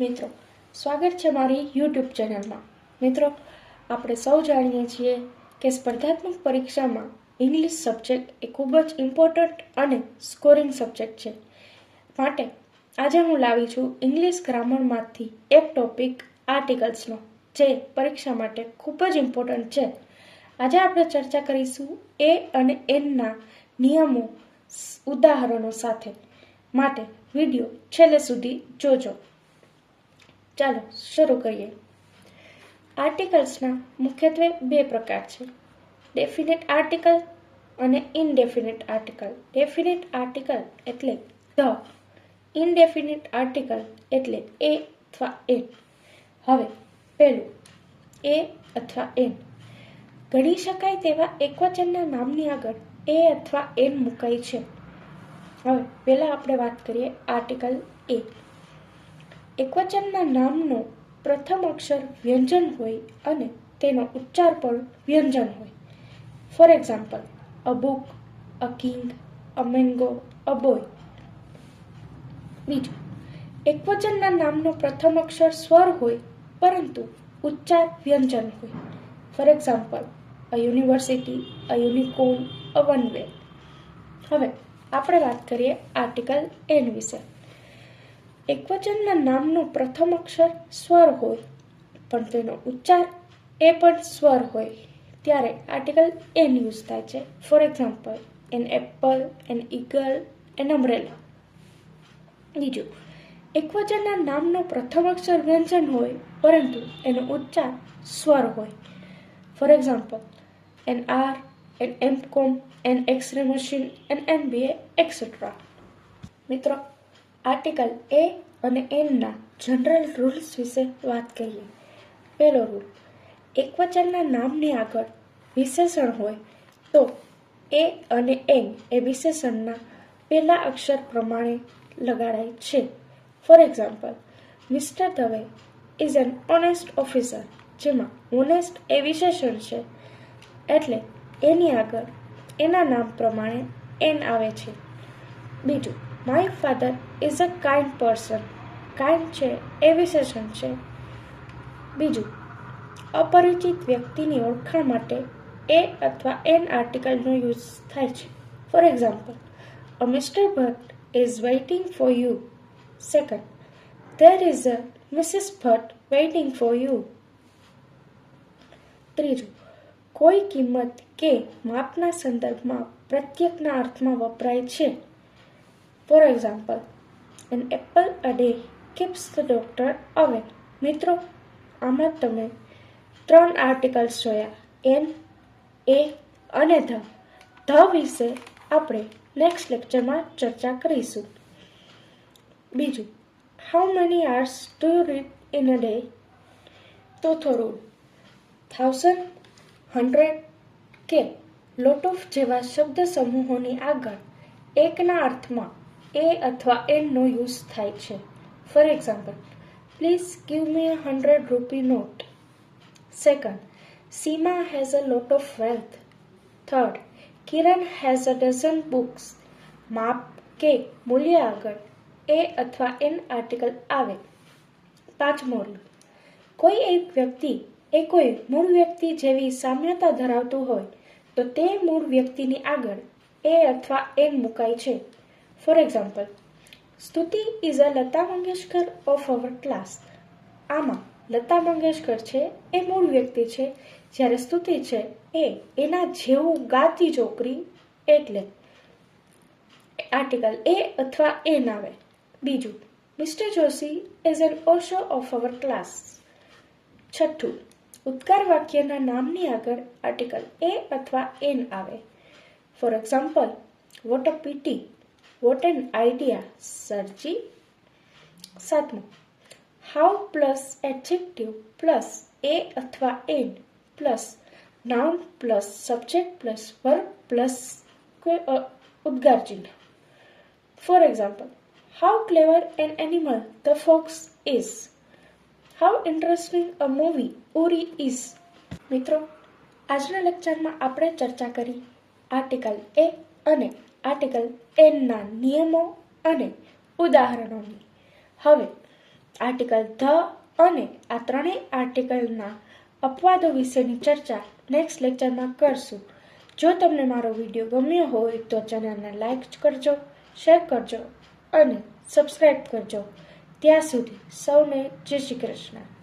મિત્રો, સ્વાગત છે મારી યુટ્યુબ ચેનલમાં. મિત્રો, આપણે સૌ જાણીએ છીએ કે સ્પર્ધાત્મક પરીક્ષામાં ઇંગ્લિશ સબ્જેક્ટ એ ખૂબ જ ઇમ્પોર્ટન્ટ અને સ્કોરિંગ સબ્જેક્ટ છે. માટે, આજે હું લાવી છું ઇંગ્લિશ ગ્રામરમાંથી એક ટોપિક આર્ટિકલ્સનો જે પરીક્ષા માટે ખૂબ જ ઇમ્પોર્ટન્ટ છે. આજે આપણે ચર્ચા કરીશું એ અને એનના નિયમો, ઉદાહરણો સાથે. માટે, વીડિયો છેલ્લે સુધી જોજો. ચાલો શરૂ કરીએ. આર્ટિકલ્સના મુખ્યત્વે બે પ્રકાર છે. ડેફિનેટ આર્ટિકલ અને ઇનડેફિનેટ આર્ટિકલ ડેફિનેટ આર્ટિકલ એટલે ધ. ઇનડેફિનેટ આર્ટિકલ એટલે એ અથવા એન. હવે પહેલું, એ અથવા એન. ગણી શકાય તેવા એકવચનના નામની આગળ એ અથવા એન મુકાય છે. હવે પહેલાં આપણે વાત કરીએ આર્ટિકલ એ. એકવચનના નામનો પ્રથમ અક્ષર વ્યંજન હોય અને તેનો ઉચ્ચાર પણ વ્યંજન હોય. For example a book a king a mango બીજું, એકવચનના નામનો પ્રથમ અક્ષર સ્વર હોય, પરંતુ ઉચ્ચાર વ્યંજન હોય. For example a university a unicorn a one way હવે, આપણે વાત કરીએ આર્ટિકલ એન વિશે. એકવચનના નામનો પ્રથમ અક્ષર સ્વર હોય, પણ તેનો ઉચ્ચાર એ પણ સ્વર હોય. ત્યારે આર્ટિકલ એન યુઝ થાય છે. For example an apple an eagle an umbrella બીજું, એકવચનના નામનો પ્રથમ અક્ષર વ્યંજન હોય, પરંતુ એનો ઉચ્ચાર સ્વર હોય. For example an R an M com an x-ray machine an M B etcetera મિત્રો આર્ટિકલ એ અને એનના જનરલ રૂલ્સ વિશે વાત કરીએ. પહેલો રૂલ એકવચનના નામની આગળ વિશેષણ હોય તો એ અને એન એ વિશેષણના પહેલા અક્ષર પ્રમાણે લગાડાય છે. For example mister Dave is an honest officer જેમાં ઓનેસ્ટ એ વિશેષણ છે. એટલે એની આગળ એના નામ પ્રમાણે એન આવે છે. બીજું my father is a kind person kind છે એ વિશેષણ છે. બીજું, અપરિચિત વ્યક્તિની ઓળખાણ માટે એ અથવા એન આર્ટિકલનો યુઝ થાય છે. For example a Mr Bhatt is waiting for you second there is a Mrs Bhatt waiting for you ત્રીજું, કોઈ કિંમત કે માપના સંદર્ભમાં પ્રત્યેકના અર્થમાં વપરાય છે. For example an apple a day keeps the doctor away. મિત્રો આમાં તમે ત્રણ આર્ટિકલ્સ જોયા. એન એ અને ધ. ધ વિશે આપણે નેક્સ્ટ લેક્ચરમાં ચર્ચા કરીશું. બીજું how many hours to read in a day તો થોડું થાઉઝન્ડ હંડ્રેડ કે લોટ ઓફ જેવા શબ્દ સમૂહોની આગળ એકના અર્થમાં એ અથવા એનનો યુઝ થાય છે. For example please give me hundred rupee note second Seema has a lot of wealth third Kiran has a dozen books માપ કે મૂલ્ય આગળ એ અથવા એન આર્ટિકલ આવે પાંચમો રૂલ કોઈ એક વ્યક્તિ એ કોઈ મૂળ વ્યક્તિ જેવી સામ્યતા ધરાવતું હોય તો તે મૂળ વ્યક્તિની આગળ એ અથવા એન મુકાય છે for example Stuti is a Lata Mangeshkar of our class આમાં લતા મંગેશકર છે, એ મૂળ વ્યક્તિ છે. જ્યારે સ્તુતિ છે, એ એના જેવું ગાતી છોકરી એટલે આર્ટિકલ એ અથવા એન આવે બીજું mister Joshi is an Osho of our class છઠ્ઠું ઉદ્ગાર વાક્યના નામની આગળ આર્ટિકલ એ અથવા એન આવે. For example what a pity what an idea sir ji સાતમું how plus adjective plus a અથવા an plus noun plus subject plus verb plus ઉદ્ગાર ચિહ્ન. For example how clever an animal the fox is how interesting a movie Uri is મિત્રો, આજના લેક્ચરમાં આપણે ચર્ચા કરી article a અને આર્ટિકલ એનના નિયમો અને ઉદાહરણોની. હવે, આર્ટિકલ ધ અને આ ત્રણેય આર્ટિકલના અપવાદો વિશેની ચર્ચા નેક્સ્ટ લેક્ચરમાં કરશું. જો તમને મારો વીડિયો ગમ્યો હોય તો ચેનલને લાઇક કરજો શેર કરજો અને સબસ્ક્રાઈબ કરજો. ત્યાં સુધી સૌને જય શ્રી કૃષ્ણ.